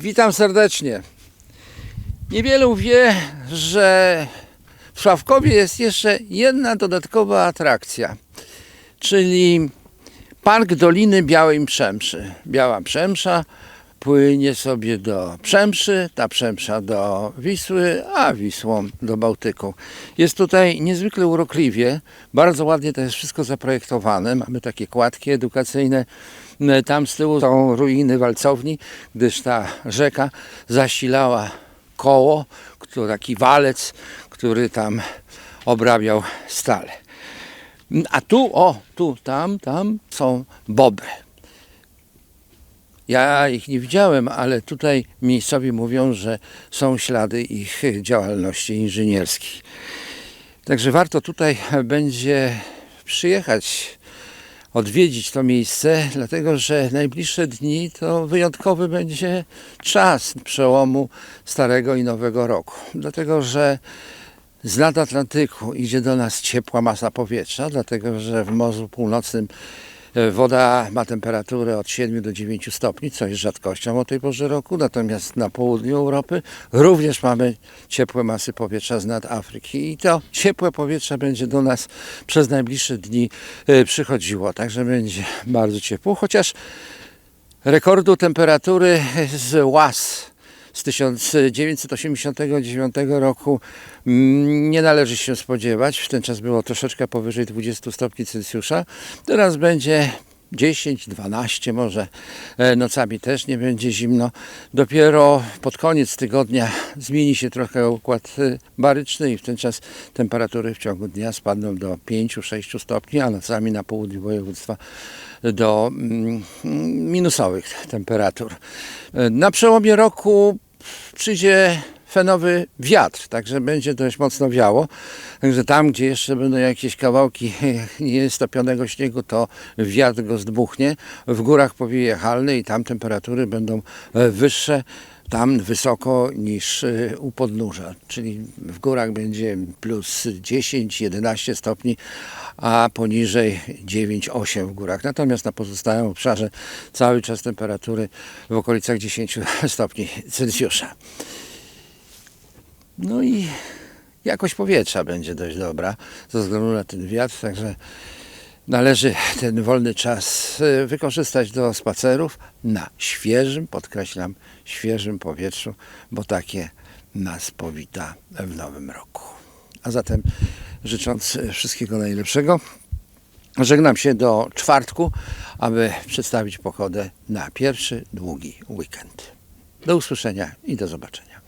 Witam serdecznie. Niewielu wie, że w Sławkowie jest jeszcze jedna dodatkowa atrakcja, czyli Park Doliny Białej Przemszy. Biała Przemsza płynie sobie do Przemszy, ta Przemsza do Wisły, a Wisłą do Bałtyku. Jest tutaj niezwykle urokliwie, bardzo ładnie to jest wszystko zaprojektowane. Mamy takie kładki edukacyjne. Tam z tyłu są ruiny walcowni, gdyż ta rzeka zasilała koło, taki walec, który tam obrabiał stale. A tu, o, tu, tam, tam są bobry. Ja ich nie widziałem, ale tutaj miejscowi mówią, że są ślady ich działalności inżynierskiej. Także warto tutaj będzie przyjechać, odwiedzić to miejsce, dlatego że najbliższe dni to wyjątkowy będzie czas przełomu starego i nowego roku. Dlatego, że z nad Atlantyku idzie do nas ciepła masa powietrza, dlatego że w Morzu Północnym woda ma temperaturę od 7 do 9 stopni, co jest rzadkością o tej porze roku, natomiast na południu Europy również mamy ciepłe masy powietrza z nad Afryki i to ciepłe powietrze będzie do nas przez najbliższe dni e, przychodziło, także będzie bardzo ciepło, chociaż rekordu temperatury z łaz z 1989 roku mm, nie należy się spodziewać. W ten czas było troszeczkę powyżej 20 stopni Celsjusza. Teraz będzie 10, 12 może e, nocami też nie będzie zimno. Dopiero pod koniec tygodnia zmieni się trochę układ e, baryczny i w ten czas temperatury w ciągu dnia spadną do 5-6 stopni, a nocami na południu województwa do mm, minusowych temperatur. E, Na przełomie roku przyjdzie fenowy wiatr, także będzie dość mocno wiało. Także tam, gdzie jeszcze będą jakieś kawałki niestopionego śniegu, to wiatr go zdmuchnie. W górach powieje halny i tam temperatury będą e, wyższe tam wysoko niż e, u podnóża, czyli w górach będzie plus 10-11 stopni, a poniżej 9-8 w górach. Natomiast na pozostałym obszarze cały czas temperatury w okolicach 10 stopni Celsjusza. No i jakość powietrza będzie dość dobra ze względu na ten wiatr, także należy ten wolny czas e, wykorzystać do spacerów na świeżym, podkreślam, świeżym powietrzu, bo takie nas powita w nowym roku. A zatem życząc wszystkiego najlepszego, żegnam się do czwartku, aby przedstawić pochodę na pierwszy długi weekend. Do usłyszenia i do zobaczenia.